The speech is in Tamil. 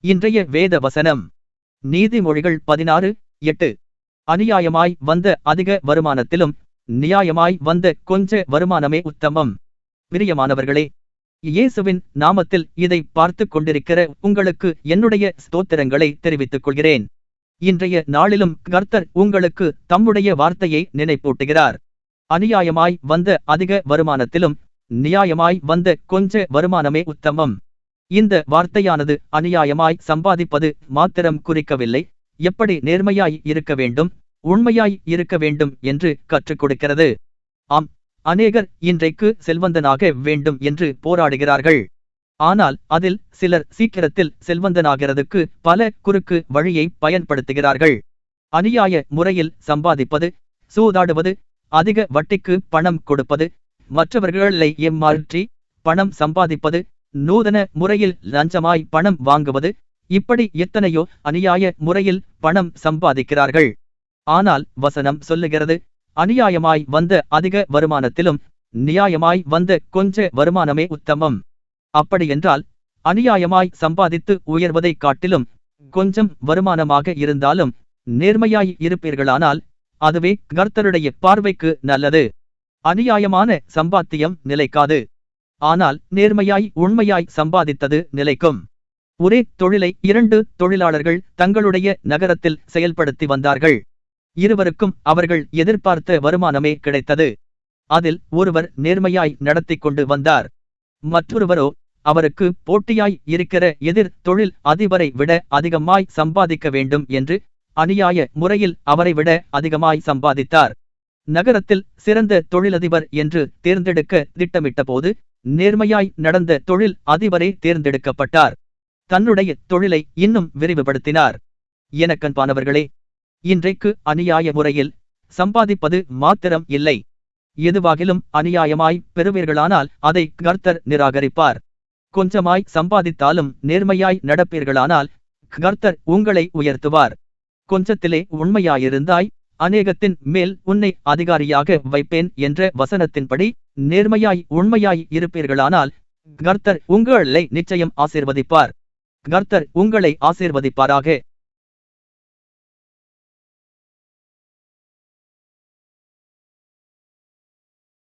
இன்றைய வேத வசனம். நீதிமொழிகள் பதினாறு எட்டு. அநியாயமாய் வந்த அதிக வருமானத்திலும் நியாயமாய் வந்த கொஞ்ச வருமானமே உத்தமம். பிரியமானவர்களே இயேசுவின் நாமத்தில் இதை பார்த்து கொண்டிருக்கிற உங்களுக்கு என்னுடைய ஸ்தோத்திரங்களை தெரிவித்துக் கொள்கிறேன். இன்றைய நாளிலும் கர்த்தர் உங்களுக்கு தம்முடைய வார்த்தையை நினைப்பூட்டுகிறார். அநியாயமாய் வந்த அதிக வருமானத்திலும் நியாயமாய் வந்த கொஞ்ச வருமானமே உத்தமம். இந்த வார்த்தையானது அநியாயமாய் சம்பாதிப்பது மாத்திரம் குறிக்கவில்லை. எப்படி நேர்மையாய் இருக்க வேண்டும் உண்மையாய் இருக்க வேண்டும் என்று கற்றுக் கொடுக்கிறது. ஆம் அநேகர் இன்றைக்கு செல்வந்தனாக வேண்டும் என்று போராடுகிறார்கள். ஆனால் அதில் சிலர் சீக்கிரத்தில் செல்வந்தனாகிறதுக்கு பல குறுக்கு வழியை பயன்படுத்துகிறார்கள். அநியாய முறையில் சம்பாதிப்பது சூதாடுவது அதிக வட்டிக்கு பணம் கொடுப்பது மற்றவர்களை ஏமாற்றி பணம் சம்பாதிப்பது நூதன முறையில் லஞ்சமாய் பணம் வாங்குவது இப்படி எத்தனையோ அநியாய முறையில் பணம் சம்பாதிக்கிறார்கள். ஆனால் வசனம் சொல்லுகிறது அநியாயமாய் வந்த அதிக வருமானத்திலும் நியாயமாய் வந்த கொஞ்ச வருமானமே உத்தமம். அப்படியென்றால் அநியாயமாய் சம்பாதித்து உயர்வதைக் காட்டிலும் கொஞ்சம் வருமானமாக இருந்தாலும் நேர்மையாய் இருப்பீர்களானால் அதுவே கர்த்தருடைய பார்வைக்கு நல்லது. அநியாயமான சம்பாத்தியம் நிலைக்காது. ஆனால் நேர்மையாய் உண்மையாய் சம்பாதித்தது நிலைக்கும். ஒரே தொழிலை இரண்டு தொழிலாளர்கள் தங்களுடைய நகரத்தில் செயல்படுத்தி வந்தார்கள். இருவருக்கும் அவர்கள் எதிர்பார்த்த வருமானமே கிடைத்தது. அதில் ஒருவர் நேர்மையாய் நடத்தி கொண்டு வந்தார். மற்றொருவரோ அவருக்கு போட்டியாய் இருக்கிற எதிர் தொழில் அதிபரை விட அதிகமாய் சம்பாதிக்க வேண்டும் என்று அநியாய முறையில் அவரை விட அதிகமாய் சம்பாதித்தார். நகரத்தில் சிறந்த தொழிலதிபர் என்று தேர்ந்தெடுக்க திட்டமிட்டபோது நேர்மையாய் நடந்த தொழில் அதிபரே தேர்ந்தெடுக்கப்பட்டார். தன்னுடைய தொழிலை இன்னும் விரிவுபடுத்தினார். எனக்கன்பானவர்களே இன்றைக்கு அநியாய முறையில் சம்பாதிப்பது மாத்திரம் இல்லை. எதுவாகிலும் அநியாயமாய் பெறுவீர்களானால் அதை கர்த்தர் நிராகரிப்பார். கொஞ்சமாய் சம்பாதித்தாலும் நேர்மையாய் நடப்பீர்களானால் கர்த்தர் உங்களை உயர்த்துவார். கொஞ்சத்திலே உண்மையாயிருந்தாய் அநேகத்தின் மேல் உன்னை அதிகாரியாக வைப்பேன் என்ற வசனத்தின்படி நேர்மையாய் உண்மையாய் இருப்பீர்களானால் கர்த்தர் உங்களை நிச்சயம் ஆசீர்வதிப்பார். கர்த்தர் உங்களை ஆசீர்வதிப்பாராக.